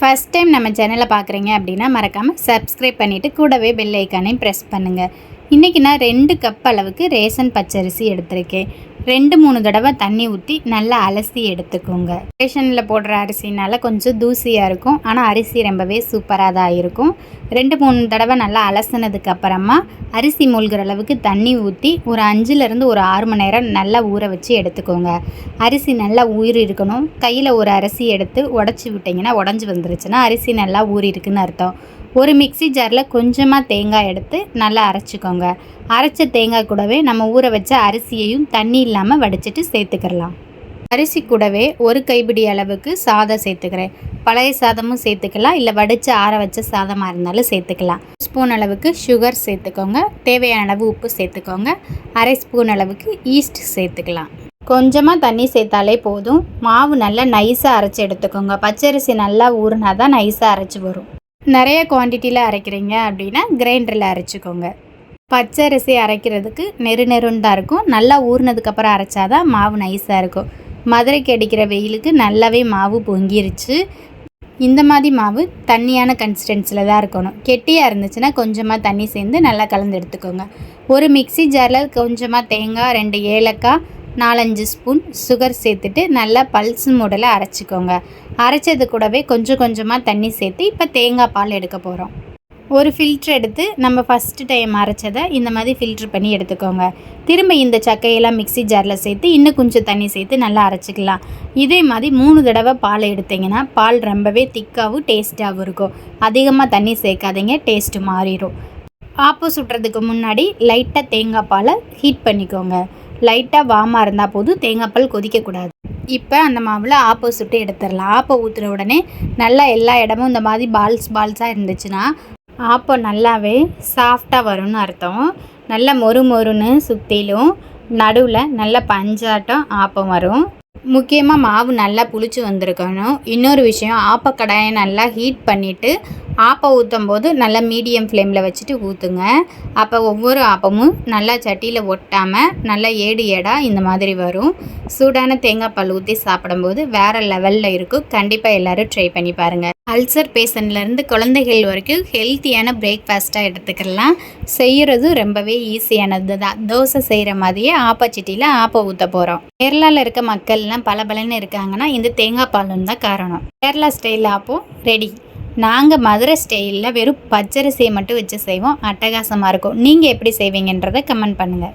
First time நம்ம சேனலை பார்க்குறீங்க அப்படின்னா மறக்காமல் சப்ஸ்கிரைப் பண்ணிவிட்டு கூடவே பெல் ஐக்கானையும் ப்ரெஸ் பண்ணுங்கள் இன்றைக்கி நான் ரெண்டு கப் அளவுக்கு ரேசன் பச்சரிசி எடுத்திருக்கேன். ரெண்டு மூணு தடவை தண்ணி ஊற்றி நல்லா அலசி எடுத்துக்கோங்க. ரேஷனில் போடுற அரிசினால கொஞ்சம் தூசியாக இருக்கும். ஆனால் அரிசி ரொம்பவே சூப்பராக தான் இருக்கும். ரெண்டு மூணு தடவை நல்லா அலசினதுக்கு அப்புறமா அரிசி மூழ்கிற அளவுக்கு தண்ணி ஊற்றி ஒரு அஞ்சுலேருந்து ஒரு ஆறு மணி நேரம் நல்லா ஊற வச்சு எடுத்துக்கோங்க. அரிசி நல்லா ஊறி இருக்கணும். கையில் ஒரு அரிசி எடுத்து உடச்சி விட்டிங்கன்னா உடஞ்சி வந்துருச்சுன்னா அரிசி நல்லா ஊறி இருக்குன்னு அர்த்தம். ஒரு மிக்ஸி ஜாரில் கொஞ்சமாக தேங்காய் எடுத்து நல்லா அரைச்சிக்கோங்க. அரைச்ச தேங்காய் கூடவே நம்ம ஊற வச்ச அரிசியையும் தண்ணி இல்லாமல் வடிச்சிட்டு சேர்த்துக்கிறலாம் அரிசி கூடவே ஒரு கைப்பிடி அளவுக்கு சாதம் சேர்த்துக்கிறேன். பழைய சாதமும் சேர்த்துக்கலாம் இல்லை வடித்து ஆற வச்ச சாதமாக இருந்தாலும் சேர்த்துக்கலாம். ஸ்பூன் அளவுக்கு சுகர் சேர்த்துக்கோங்க. தேவையான அளவு உப்பு சேர்த்துக்கோங்க. அரை ஸ்பூன் அளவுக்கு ஈஸ்ட் சேர்த்துக்கலாம். கொஞ்சமாக தண்ணி சேர்த்தாலே போதும். மாவு நல்லா நைஸாக அரைச்சி எடுத்துக்கோங்க. பச்சரிசி நல்லா ஊறினா தான் நைஸாக அரைச்சி வரும். நிறைய குவான்டிட்டியில் அரைக்கிறீங்க அப்படின்னா கிரைண்டரில் அரைச்சிக்கோங்க. பச்சரிசி அரைக்கிறதுக்கு நெரு நெருன்னு தான் இருக்கும். நல்லா ஊறினதுக்கப்புறம் அரைச்சா தான் மாவு நைஸாக இருக்கும். மதுரைக்கு அடிக்கிற வெயிலுக்கு நல்லாவே மாவு பொங்கிருச்சு. இந்த மாதிரி மாவு தண்ணியான கன்சிஸ்டன்சியில் தான் இருக்கணும். கெட்டியாக இருந்துச்சுன்னா கொஞ்சமாக தண்ணி சேர்ந்து நல்லா கலந்து எடுத்துக்கோங்க. ஒரு மிக்சி ஜாரில் கொஞ்சமாக தேங்காய் ரெண்டு ஏலக்காய் நாலஞ்சு ஸ்பூன் சுகர் சேர்த்துட்டு நல்லா பல்ஸ் மூடலை அரைச்சிக்கோங்க. அரைச்சது கூடவே கொஞ்சம் கொஞ்சமாக தண்ணி சேர்த்து இப்போ தேங்காய் பால் எடுக்க போகிறோம் ஒரு ஃபில்ட்ரு எடுத்து நம்ம ஃபஸ்ட்டு டைம் அரைச்சதை இந்த மாதிரி ஃபில்ட்ரு பண்ணி எடுத்துக்கோங்க. திரும்ப இந்த சக்கையெல்லாம் மிக்சி ஜாரில் சேர்த்து இன்னும் கொஞ்சம் தண்ணி சேர்த்து நல்லா அரைச்சிக்கலாம். இதே மாதிரி மூணு தடவை பால் எடுத்திங்கன்னா பால் ரொம்பவே திக்காகவும் டேஸ்ட்டாகவும் இருக்கும். அதிகமாக தண்ணி சேர்க்காதீங்க டேஸ்ட்டு மாறிடும். ஆப்போ சுடுறதுக்கு முன்னாடி லைட்டாக தேங்காய் பாலை ஹீட் பண்ணிக்கோங்க. லைட்டாக வாமாக இருந்தால் போதும். தேங்காய்பால் கொதிக்கக்கூடாது இப்போ அந்த மாவில் ஆப்போ சுட்டு எடுத்துடலாம். ஆப்போ ஊற்றுன உடனே நல்லா எல்லா இடமும் இந்த மாதிரி பால்ஸ் பால்ஸாக இருந்துச்சுன்னா ஆப்போ நல்லாவே சாஃப்டாக வரும்னு அர்த்தம். நல்லா மொறு மொறுன்னு சுற்றிலும் நடுவில் நல்ல பஞ்சாட்டம் ஆப்பம் வரும். முக்கியமாக மாவு நல்லா புளிச்சு வந்திருக்கணும். இன்னொரு விஷயம் ஆப்பக்கடாயை நல்லா ஹீட் பண்ணிவிட்டு ஆப்பம் ஊற்றும் போது நல்லா மீடியம் ஃப்ளேமில் வச்சுட்டு ஊற்றுங்க அப்போ ஒவ்வொரு ஆப்பமும் நல்லா சட்டியில் ஒட்டாமல் நல்லா ஏடு ஏடாக இந்த மாதிரி வரும். சூடான தேங்காய் பால் ஊற்றி சாப்பிடும்போது வேறு லெவலில் இருக்கும். கண்டிப்பாக எல்லோரும் ட்ரை பண்ணி பாருங்கள் அல்சர் பேஷண்ட்லேருந்து குழந்தைகள் வரைக்கும் ஹெல்த்தியான பிரேக்ஃபாஸ்ட்டாக எடுத்துக்கலாம். செய்கிறது ரொம்பவே ஈஸியானது தான். தோசை செய்கிற மாதிரியே ஆப்பச்சட்டியில் ஆப்பை ஊற்ற போகிறோம் கேரளாவில் இருக்க மக்கள்லாம் பல பலன்னு இருக்காங்கன்னா இந்த தேங்காய் பாலும் தான் காரணம். கேரளா ஸ்டைல் ஆப்போ ரெடி. நாங்கள் மதுரை ஸ்டைலில் வெறும் பச்சரிசியை மட்டும் வச்சு செய்வோம். அட்டகாசமாக இருக்கும். நீங்கள் எப்படி செய்வீங்கன்றதை கமெண்ட் பண்ணுங்கள்